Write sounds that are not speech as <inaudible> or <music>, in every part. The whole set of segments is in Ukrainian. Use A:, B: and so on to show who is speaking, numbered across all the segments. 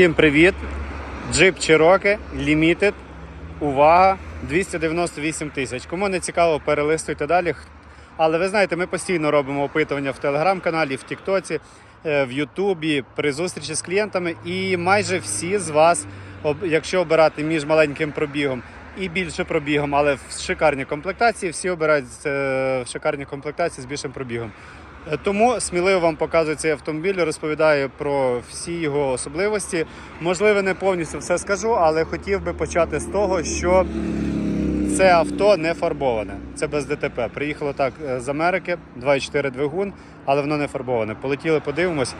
A: Всім привіт! Джип Cherokee Limited. Увага! 298 тисяч. Кому не цікаво, перелистуйте далі. Але ви знаєте, ми постійно робимо опитування в телеграм-каналі, в Тіктоці, е, в Ютубі, при зустрічі з клієнтами. І майже всі з вас, якщо обирати між маленьким пробігом і більше пробігом, але в шикарній комплектації, всі обирають е, в шикарній комплектації з більшим пробігом. Е, Тому сміливо вам показую цей автомобіль, розповідаю про всі його особливості. Можливо, не повністю все скажу, але хотів би почати з того, що це авто не фарбоване. Це без ДТП. Приїхало так е, з Америки, 2,4 двигун, але воно не фарбоване. Полетіли, подивимось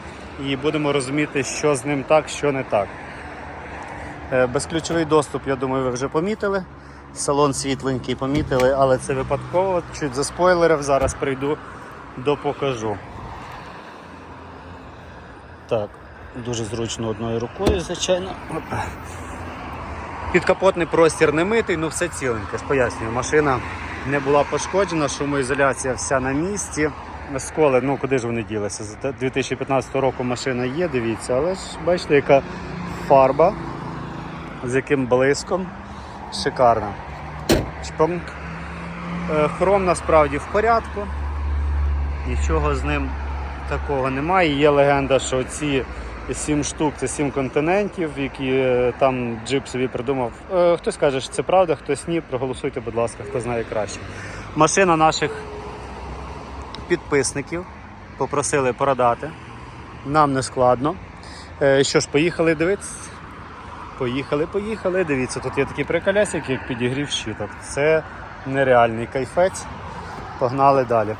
A: і будемо розуміти, що з ним так, що не так. Е, Безключовий доступ, я думаю, ви вже помітили. Салон світленький помітили, але це випадково. Чуть заспойлерив, зараз прийду, допокажу. Так, дуже зручно одною рукою, звичайно. Підкапотний простір не митий, ну все ціленьке. Пояснюю, машина не була пошкоджена, шумоізоляція вся на місці. Сколи, ну куди ж вони ділися? З 2015 року машина є, дивіться, але ж бачите, яка фарба, з яким блиском. Шикарна. Чпонк. Е, Хром насправді в порядку. Нічого з ним такого немає. Є легенда, що ці сім штук це сім континентів, які е, там джип собі придумав. Е, Хтось каже, що це правда, хтось ні. Проголосуйте, будь ласка, хто знає краще. Машина наших підписників попросили продати. Нам не складно. Е, Що ж, поїхали дивитися? Поїхали, поїхали. Дивіться, тут є такі приколясики, як підігрів щиток. Це нереальний кайфець. Погнали далі.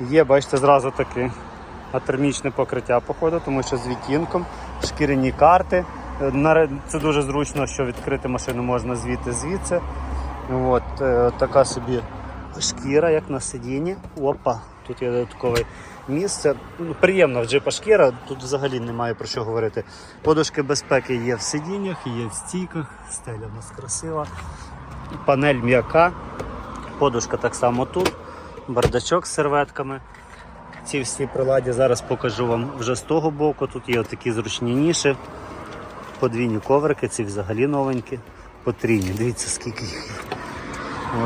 A: Є, бачите, зразу таке атермічне покриття, походу, тому що з відтінком, шкіряні карти. Е, Це дуже зручно, що відкрити машину можна звідти звідси. От, е, така собі шкіра, як на сидінні. Опа, тут є додаткове місце. Ну, приємно в джипа шкіра, тут взагалі немає про що говорити. Подушки безпеки є в сидіннях, є в стійках, стеля у нас красива, панель м'яка, подушка так само тут, бардачок з серветками. Ці всі приладі зараз покажу вам вже з того боку. Тут є такі зручні ніші, подвійні коврики, ці взагалі новенькі, потрійні. Дивіться, скільки їх.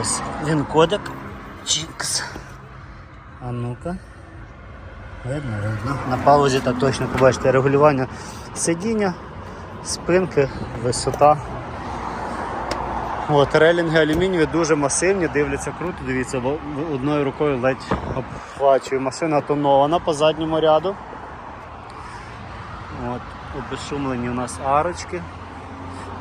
A: Ось він кодек. Чікс. А ну-ка. Видно, видно. На паузі так точно побачите регулювання сидіння, спинки, висота. От, релінги алюмінієві дуже масивні, дивляться круто, дивіться, бо одною рукою ледь обхвачує. Машина тонована по задньому ряду. От, обезшумлені у нас арочки.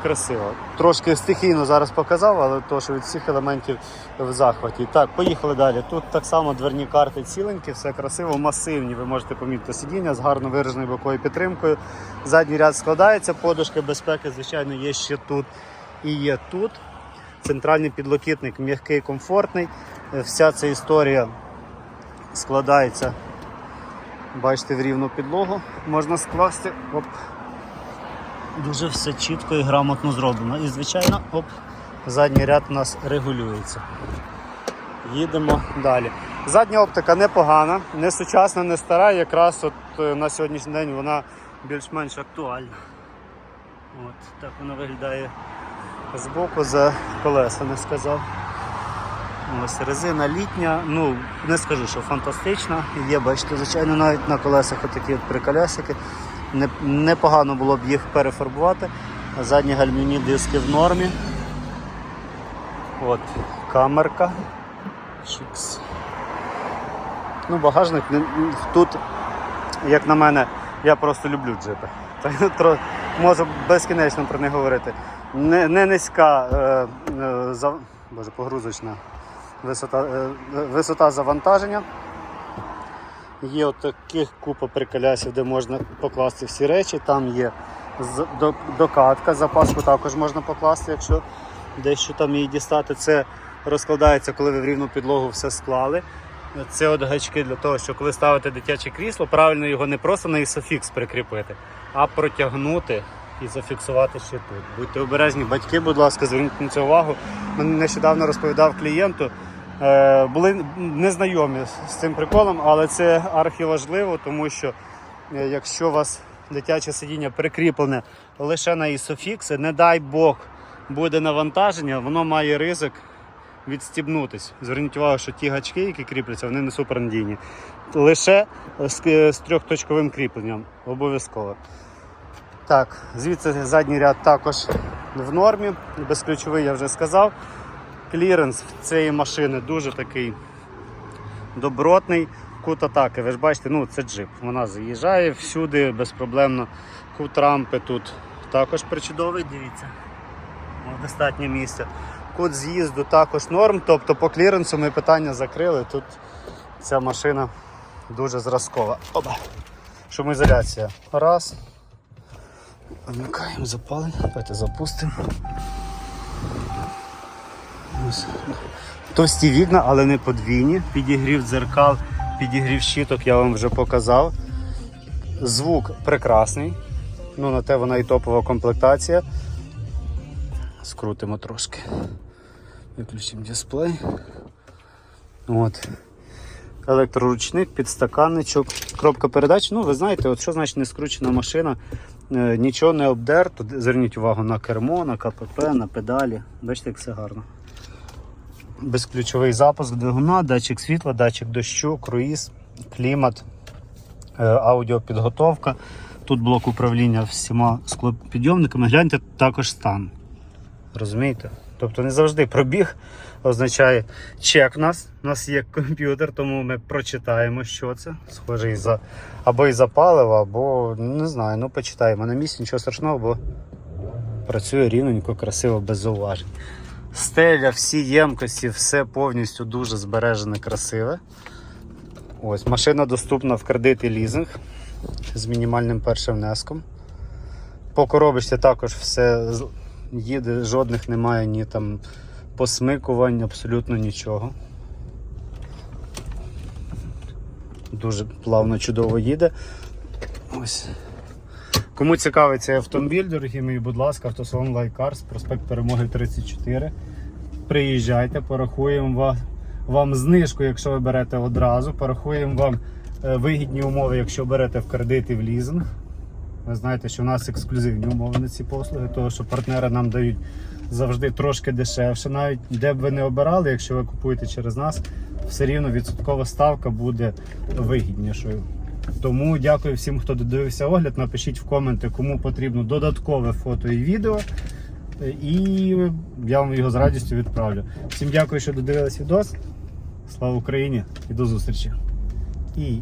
A: Красиво. Трошки стихійно зараз показав, але то, що від всіх елементів в захваті. Так, поїхали далі. Тут так само дверні карти ціленькі, все красиво, масивні. Ви можете помітити сидіння з гарно вираженою боковою підтримкою. Задній ряд складається, подушки безпеки, звичайно, є ще тут і є тут. Центральний підлокітник м'який, комфортний. Е, Вся ця історія складається, бачите, в рівну підлогу. Можна скласти. Оп. Дуже все чітко і грамотно зроблено. І, звичайно, оп, задній ряд у нас регулюється. Їдемо далі. Задня оптика непогана, не сучасна, не стара. Якраз от е, на сьогоднішній день вона більш-менш актуальна. От, так вона виглядає збоку за колеса, не сказав. Ось резина літня, ну не скажу, що фантастична. Є, бачите, звичайно, навіть на колесах отакі от приколясики. Непогано було б їх перефарбувати. Задні гальмівні диски в нормі. От, камерка. Чікс. Ну, багажник тут, як на мене, я просто люблю джипи. <laughs> Можу безкінечно про них говорити. Не, не низька е, е, за, боже, погрузочна висота, е, висота завантаження. Є от таких купа приколясів, де можна покласти всі речі. Там є докатка, запаску також можна покласти, якщо дещо там її дістати. Це розкладається, коли ви в рівну підлогу все склали. Це от гачки для того, що коли ставите дитяче крісло, правильно його не просто на ісофікс прикріпити, а протягнути і зафіксувати ще тут. Будьте обережні, батьки, будь ласка, зверніть на це увагу. Мене нещодавно розповідав клієнту. е, Були незнайомі з цим приколом, але це архіважливо, тому що е, якщо вас дитяче сидіння прикріплене лише на ісофікси. Не дай Бог буде навантаження, воно має ризик відстібнутись. Зверніть увагу, що ті гачки, які кріпляться, вони не супернадійні. Лише з, з трьохточковим кріпленням. Обов'язково. Так, звідси задній ряд також в нормі. Безключовий я вже сказав. Кліренс цієї машини дуже такий добротний. Кут атаки. Ви ж бачите, ну це джип. Вона заїжджає всюди безпроблемно. Кут рампи тут також причудовий, дивіться. О, Достатньо місця. Кут з'їзду також норм. Тобто по кліренсу ми питання закрили. Тут ця машина дуже зразкова. Опа. Шумоізоляція. Раз. Вмикаємо запалення. Давайте запустимо. Ось. Товсті вікна, але не подвійні. Підігрів дзеркал, підігрів щиток я вам вже показав. Звук прекрасний. Ну, на те вона і топова комплектація. Скрутимо трошки. Виключимо дисплей. От. Електроручник, підстаканничок, кропка передач. Ну, ви знаєте, от що значить не скручена машина. Е, Нічого не обдерто. Зверніть увагу на кермо, на КПП, на педалі. Бачите, як все гарно. Безключовий запуск двигуна, датчик світла, датчик дощу, круїз, клімат, е, аудіопідготовка. Тут блок управління всіма склопідйомниками. Гляньте також стан. Розумієте? Тобто не завжди пробіг означає чек в нас. У нас є комп'ютер, тому ми прочитаємо, що це. Схоже, і за, або і за паливо, або не знаю, ну почитаємо. На місці нічого страшного, бо працює рівненько, красиво, без зауважень. Стеля, всі ємкості, все повністю дуже збережене, красиве. Ось, машина доступна в кредит і лізинг з мінімальним першим внеском. По коробочці також все їде, жодних немає ні там посмикувань, абсолютно нічого. Дуже плавно, чудово їде. Ось. Кому цікавий цей автомобіль, дорогі мої, будь ласка, автосалон Лайкарс, проспект Перемоги 34. Приїжджайте, порахуємо вам, вам знижку, якщо ви берете одразу. Порахуємо вам е, вигідні умови, якщо берете в кредит і в лізинг. Ви знаєте, що у нас ексклюзивні умови на ці послуги, тому що партнери нам дають завжди трошки дешевше. Навіть де б ви не обирали, якщо ви купуєте через нас, все рівно відсоткова ставка буде вигіднішою. Тому дякую всім, хто додивився огляд. Напишіть в коменти, кому потрібно додаткове фото і відео. І я вам його з радістю відправлю. Всім дякую, що додивились відос. Слава Україні і до зустрічі! І